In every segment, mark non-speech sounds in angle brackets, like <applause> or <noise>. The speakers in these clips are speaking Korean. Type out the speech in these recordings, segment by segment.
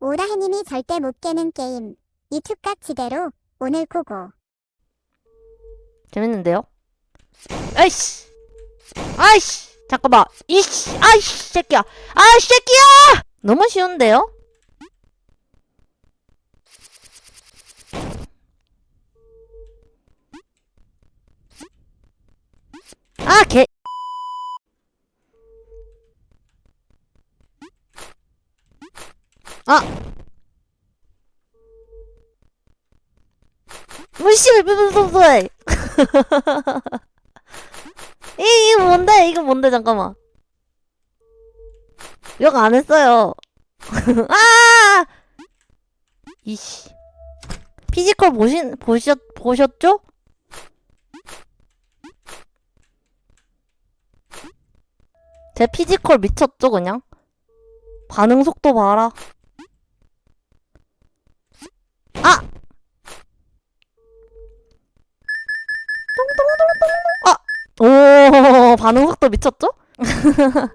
오라해님이 절대 못 깨는 게임. 이특각 지대로 오늘 고고. 재밌는데요? 아이씨! 아이씨! 잠깐만! 이씨! 아이씨! 새끼야! 아이씨! 새끼야! 너무 쉬운데요? 아, 개. 아! 무시를 무무무무 <laughs> 이, 이거 뭔데? 이거 뭔데? 잠깐만. 욕 안 했어요. <laughs> 아! 이씨. 피지컬 보신, 보셨, 보셨죠? 제 피지컬 미쳤죠, 그냥? 반응 속도 봐라. 반응 속도 미쳤죠? <laughs>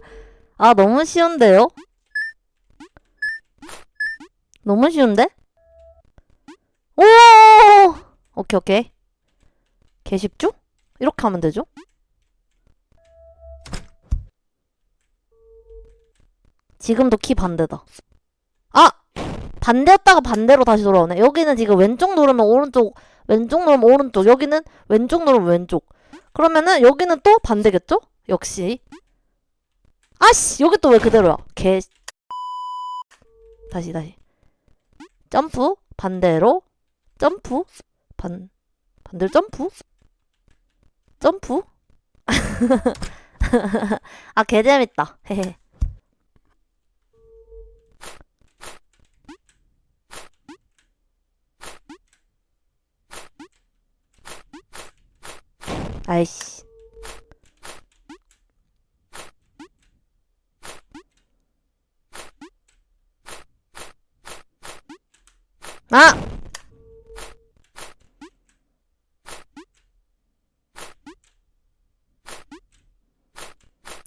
아, 너무 쉬운데요? 너무 쉬운데? 오! 오케이, 오케이. 개 쉽죠? 이렇게 하면 되죠? 지금도 키 반대다. 아! 반대였다가 반대로 다시 돌아오네. 여기는 지금 왼쪽 누르면 오른쪽, 왼쪽 누르면 오른쪽, 여기는 왼쪽 누르면 왼쪽. 그러면은 여기는 또 반대겠죠? 역시. 아씨 여기 또 왜 그대로야? 개. 다시 다시. 점프 반대로 점프 반 반대로 점프 점프. <laughs> 아 개 재밌다. 헤헤. 아이씨. 아!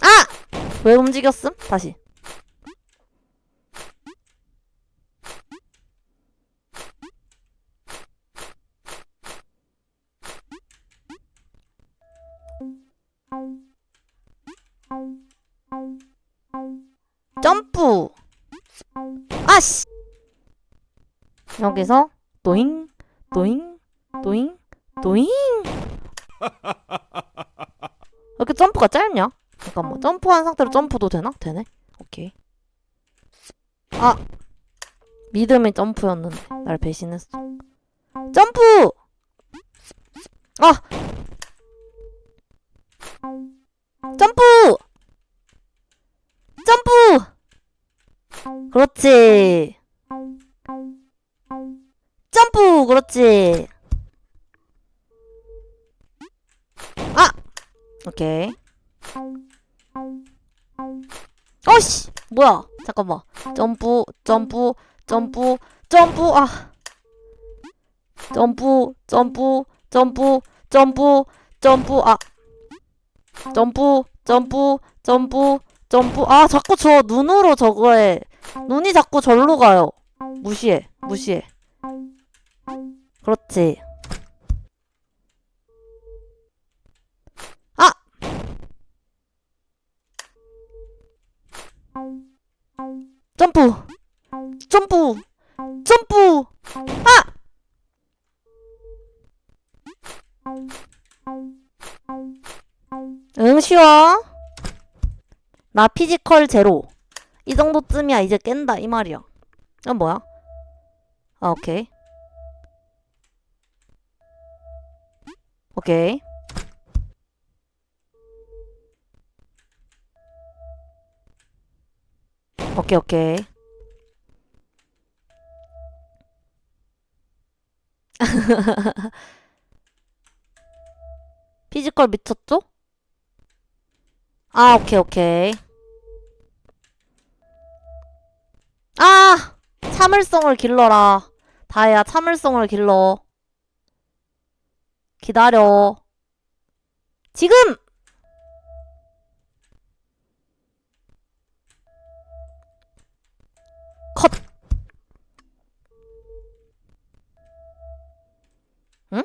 아! 왜 움직였음? 다시. 도잉, 도잉, 도잉, 도잉! 왜 이렇게 점프가 짧냐? 잠깐만, 점프한 상태로 점프도 되나? 되네? 오케이. 아! 믿음의 점프였는데, 날 배신했어. 점프! 아! 점프! 점프! 그렇지. 점프! 그렇지. 아! 오케이. 어씨! 뭐야? 잠깐만. 점프, 점프, 점프, 점프, 아. 점프, 점프, 점프, 점프, 점프, 아. 점프, 점프, 점프, 점프. 아, 자꾸 저 눈으로 저거에. 눈이 자꾸 절로 가요. 무시해, 무시해. 그렇지. 아! 점프! 점프! 점프! 아! 응, 쉬워. 나 피지컬 제로. 이 정도쯤이야 이제 깬다 이 말이야. 이건 뭐야? 아 오케이. 오케이. 오케이 오케이. <laughs> 피지컬 미쳤죠? 아 오케이 오케이. 아! 참을성을 길러라. 다혜야, 참을성을 길러. 기다려. 지금! 컷! 응?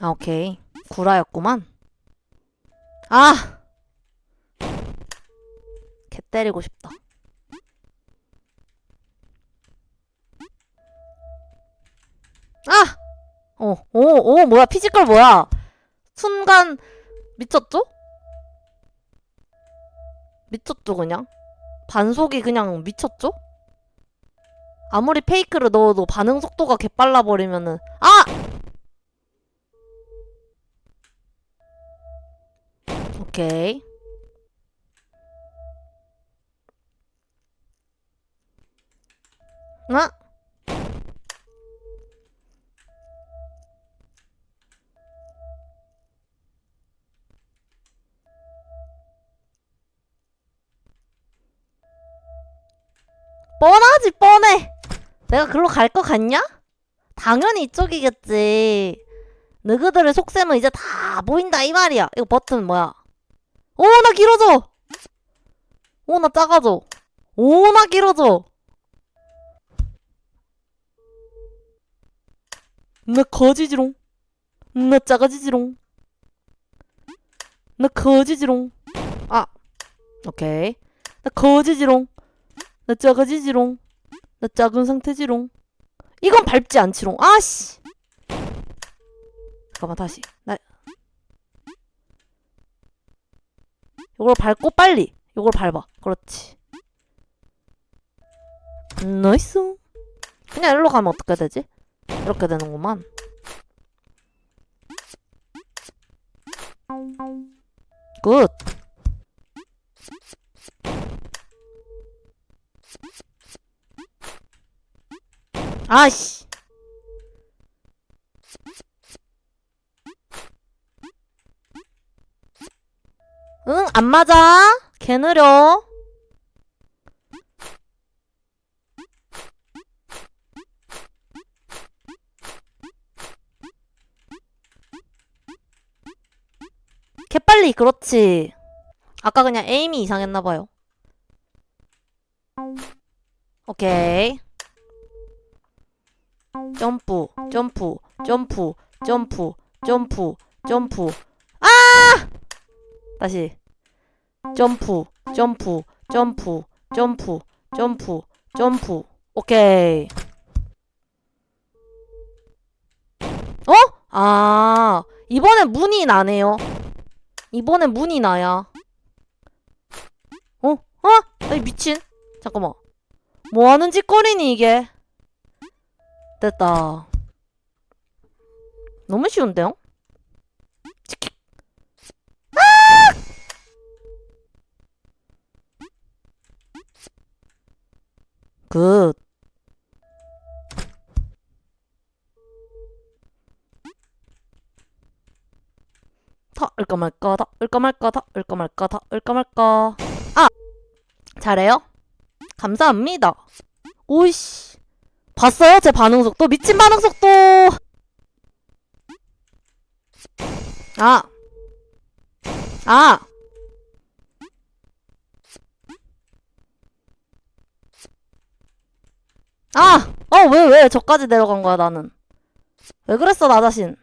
아, 오케이. 구라였구만. 아! 개 때리고 싶다. 오, 오, 뭐야, 피지컬 뭐야? 순간, 미쳤죠? 미쳤죠, 그냥? 반속이 그냥 미쳤죠? 아무리 페이크를 넣어도 반응 속도가 개빨라 버리면은, 아! 오케이. 아! 내가 글로 갈거 같냐? 당연히 이쪽이겠지. 너희들의 속셈은 이제 다 보인다, 이 말이야. 이거 버튼 뭐야? 오, 나 길어져! 오, 나 작아져. 오, 나 길어져. 나 거지지롱. 나 작아지지롱. 나 거지지롱. 아, 오케이. 나 거지지롱. 나 작아지지롱. 나 작은 상태지롱. 이건 밟지 않지롱. 아씨. 잠깐만 다시. 나 이걸 밟고 빨리. 이걸 밟아. 그렇지. 나이스. 그냥 일로 가면 어떻게 되지? 이렇게 되는구만. 굿. 아씨. 응, 안 맞아. 개 느려. 개 빨리, 그렇지. 아까 그냥 에임이 이상했나봐요. 오케이. 점프, 점프, 점프, 점프, 점프, 점프. 아! 다시. 점프, 점프, 점프, 점프, 점프, 점프. 오케이. 어? 아, 이번엔 문이 나네요. 이번엔 문이 나야. 어? 어? 아이, 미친. 잠깐만. 뭐 하는 짓거리니, 이게? 됐다. 너무 쉬운데요? 아! 굿. 다 을까 말까 다 을까 말까 다 을까 말까 다 을까 말까 아 잘해요 감사합니다 오이씨 봤어요? 제 반응 속도? 미친 반응 속도! 아! 아! 아! 어, 왜, 왜? 저까지 내려간 거야, 나는. 왜 그랬어, 나 자신.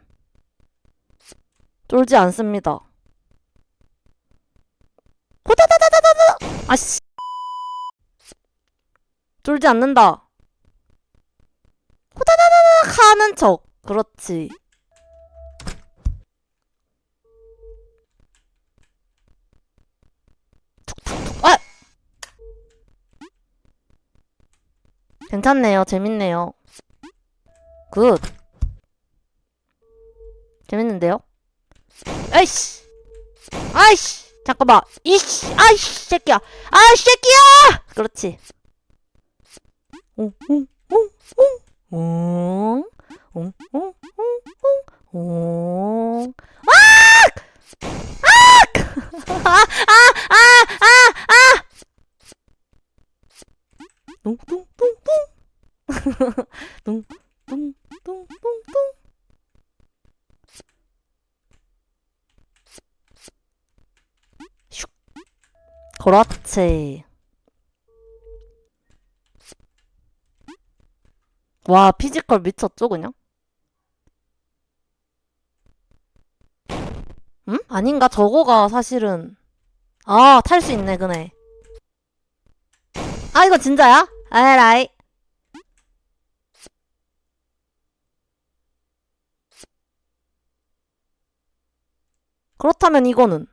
쫄지 않습니다. 호다다다다다다! 아씨. 쫄지 않는다. 호다다다닥 하는 척. 그렇지. 아! 괜찮네요. 재밌네요. 굿. 재밌는데요? 아이씨. 아이씨. 잠깐만. 이씨. 아이씨. 새끼야. 아이씨. 새끼야! 그렇지. 오, 오, 오, 오. 옹, 옹, 옹, 옹, 옹, 옹. 아! 아! 아! 아! 아! 아! 뚱뚱뚱뚱. 뚱뚱뚱뚱뚱. 슉. 그렇지. 와, 피지컬 미쳤죠, 그냥? 응? 아닌가? 저거가 사실은 아, 탈 수 있네, 그네. 아, 이거 진짜야? 에라이. 그렇다면 이거는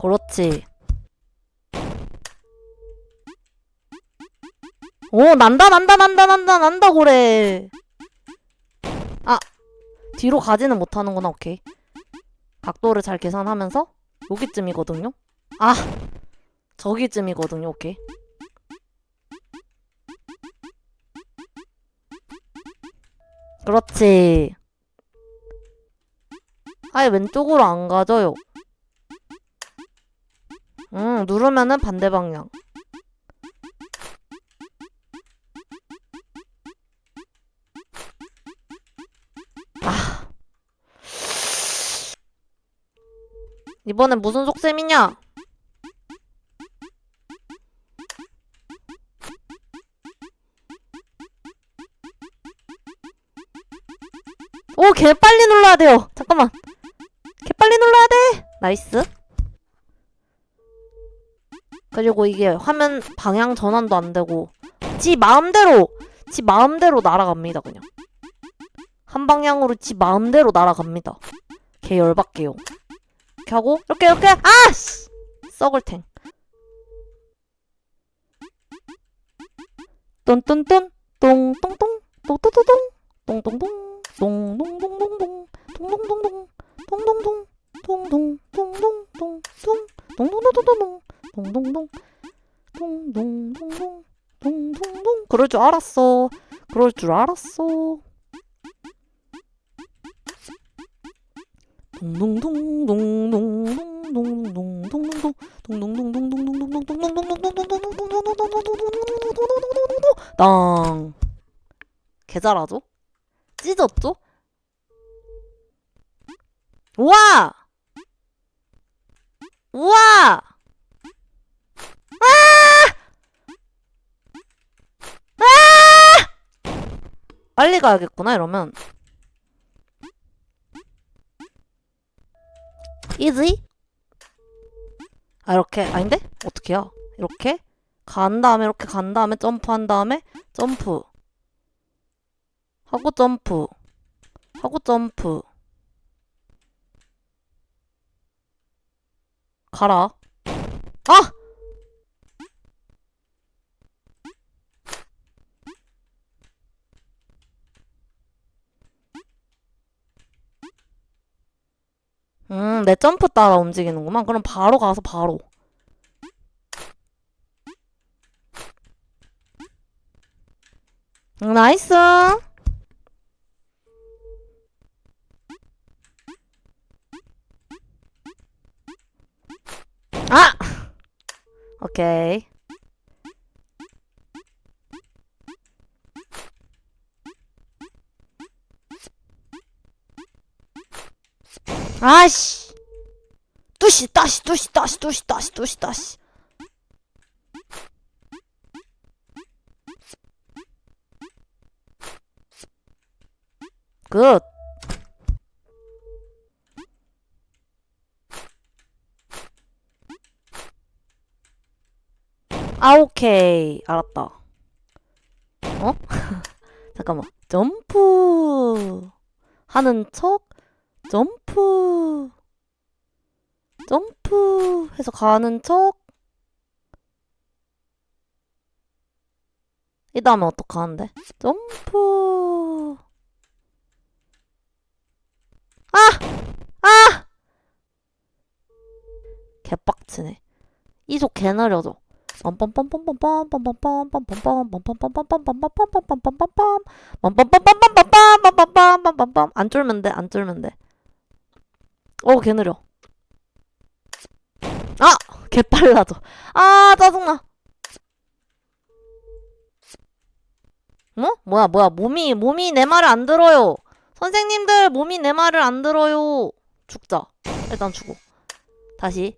그렇지. 오, 난다, 난다, 난다, 난다, 난다, 그래. 아, 뒤로 가지는 못하는구나, 오케이. 각도를 잘 계산하면서 여기쯤이거든요? 아, 저기쯤이거든요, 오케이. 그렇지. 아예 왼쪽으로 안 가져요. 음, 누르면은 반대 방향. 이번엔 무슨 속셈이냐? 오, 개 빨리 눌러야 돼요. 잠깐만. 개 빨리 눌러야 돼. 나이스. 그리고 이게 화면 방향 전환도 안 되고 지 마음대로 지 마음대로 날아갑니다 그냥 한 방향으로 지 마음대로 날아갑니다 개 열받게요 이렇게 하고 이렇게 이렇게 아 씨 썩을 탱 뚠뚠뚠 똥똥똥 똥똥똥 똥똥똥 똥똥똥똥 똥 똥똥 똥똥 똥 똥똥 똥똥똥 똥똥 똥똥 똥똥똥 동동동 동동동동 동동동 그럴 줄 알았어 그럴 줄 알았어 이러면 이지? 아 이렇게. 아닌데? 어떻게야 이렇게? 간 다음에 이렇게 간 다음에 점프한 다음에 점프. 하고 점프. 하고 점프. 가라. 아 음, 내 점프 따라 움직이는구만. 그럼 바로 가서 바로. 음, 나이스. 아! 오케이. 아씨. 뚜시, 따시, 뚜시, 따시, 뚜시, 따시, 뚜시, 따시. 굿. 아, 오케이. 알았다. 어? <laughs> 잠깐만. 점프. 하는 척, 점프. 점프 해서 가는 척. 이 다음에 어떡하는데? 점프. 아! 아! 개빡치네. 이속 개 느려져. 안 쫄면 돼, 안 쫄면 돼. 어, 개 느려. 아! 개 빨라져. 아, 짜증나. 뭐? 뭐야, 뭐야. 몸이, 몸이 내 말을 안 들어요. 선생님들, 몸이 내 말을 안 들어요. 죽자. 일단 죽어. 다시.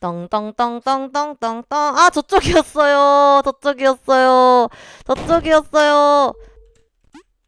땅땅땅땅땅땅땅. 아, 저쪽이었어요. 저쪽이었어요. 저쪽이었어요.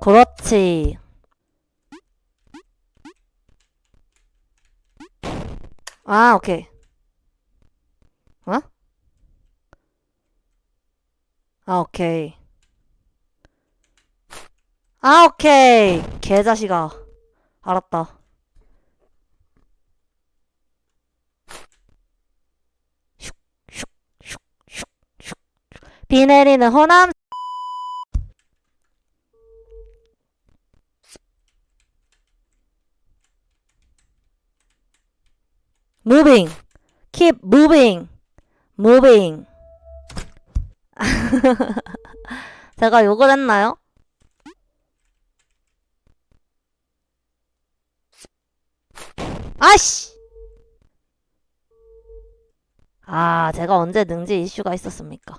그렇지. 아, 오케이. 어? 아, 오케이. 아, 오케이. 개자식아. 알았다. 슉, 슉, 슉, 슉, 슉. 비 내리는 호남 moving, keep moving, moving. <laughs> 제가 욕을 했나요? 아씨! 아, 제가 언제 능지 이슈가 있었습니까?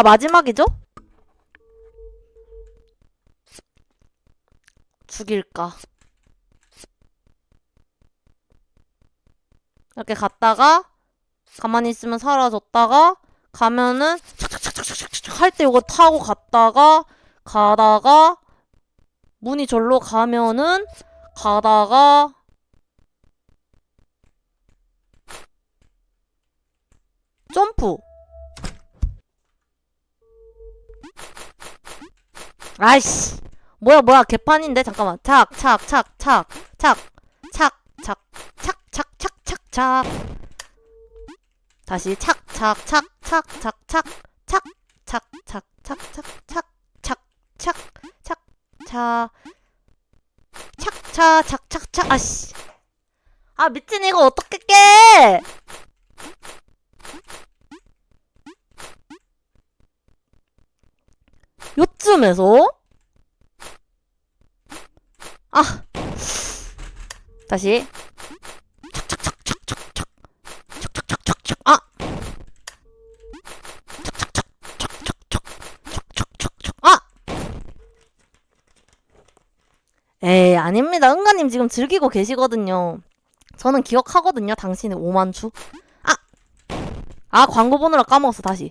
아, 마지막이죠? 죽일까? 이렇게 갔다가 가만히 있으면 사라졌다가 가면은 할때 이거 타고 갔다가 가다가 문이 절로 가면은 가다가 아이씨 뭐야 뭐야 개판인데 잠깐만 착 착 착 착 착 착 착 착 착 착 착착 다시 착 착 착 착 착 착 착 착 착 착 착 착 착 착 착 착 착 착 착 아씨 아 미친 이거 어떡 다시. 아! 아! 에이 아닙니다. 은가님 지금 즐기고 계시거든요. 저는 기억하거든요. 당신의 오만추. 아! 아 광고 보느라 까먹었어. 다시.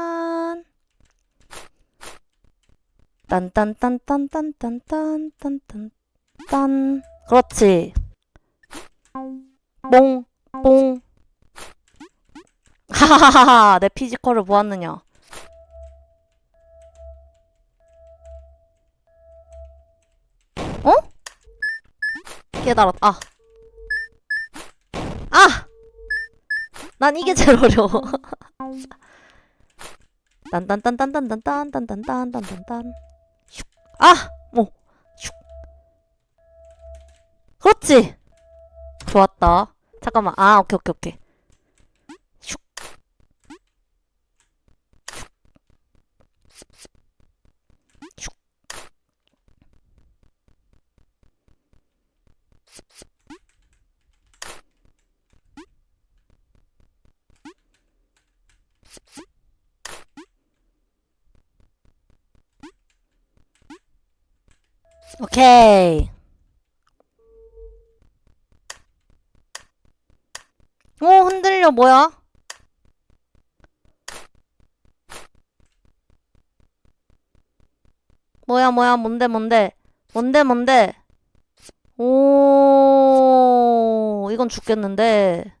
딴딴딴딴딴딴딴딴딴 그렇지 뽕뽕 하하하하 내 피지컬을 보았느냐 어? 깨달았다 아. 아! 난 이게 제일 어려워 <laughs> 딴딴딴딴딴딴딴딴딴딴딴딴 아! 뭐. 슉. 그렇지! 좋았다. 잠깐만. 아, 오케이, 오케이, 오케이. 오케이. 오, 흔들려, 뭐야? 뭐야, 뭐야, 뭔데, 뭔데? 뭔데, 뭔데? 오, 이건 죽겠는데.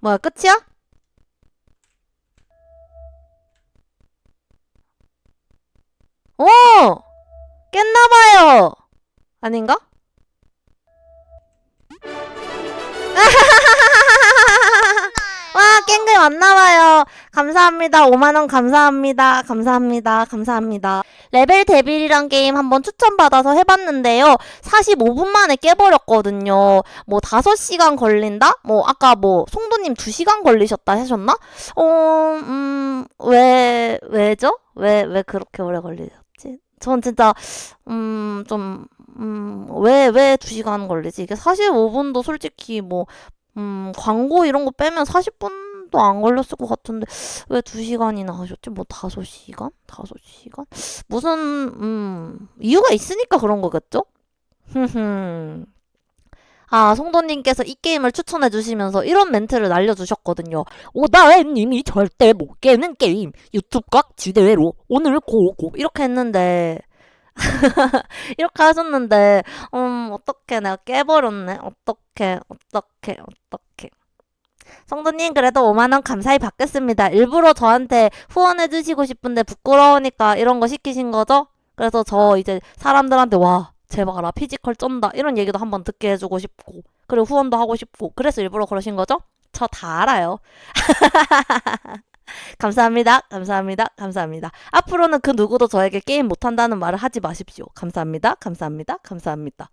뭐야, 끝이야? 오! 깼나봐요! 아닌가? <laughs> 와, 깽글 왔나봐요. 감사합니다. 5만원 감사합니다. 감사합니다. 감사합니다. 레벨 데빌이란 게임 한번 추천받아서 해봤는데요. 45분 만에 깨버렸거든요. 뭐 5시간 걸린다? 뭐 아까 뭐 송도님 2시간 걸리셨다 하셨나? 어, 음, 왜, 왜죠? 왜, 왜 그렇게 오래 걸리셨지? 전 진짜, 음, 좀, 음, 왜, 왜 2시간 걸리지? 이게 45분도 솔직히 뭐, 음, 광고 이런 거 빼면 40분도 안 걸렸을 것 같은데, 왜 2시간이나 하셨지? 뭐 5시간? 5시간? 무슨, 음, 이유가 있으니까 그런 거겠죠? <laughs> 아, 송도님께서 이 게임을 추천해 주시면서 이런 멘트를 날려주셨거든요. 오다혜님이 절대 못 깨는 게임. 유튜브 각 지대로 오늘 고고. 이렇게 했는데, <laughs> 이렇게 하셨는데, 음, 어떡해. 내가 깨버렸네. 어떡해. 어떡해. 어떡해. 성도님, 그래도 5만원 감사히 받겠습니다. 일부러 저한테 후원해주시고 싶은데 부끄러우니까 이런 거 시키신 거죠? 그래서 저 이제 사람들한테 와, 제발아, 피지컬 쩐다. 이런 얘기도 한번 듣게 해주고 싶고, 그리고 후원도 하고 싶고, 그래서 일부러 그러신 거죠? 저 다 알아요. <laughs> 감사합니다. 감사합니다. 감사합니다. 앞으로는 그 누구도 저에게 게임 못한다는 말을 하지 마십시오. 감사합니다. 감사합니다. 감사합니다.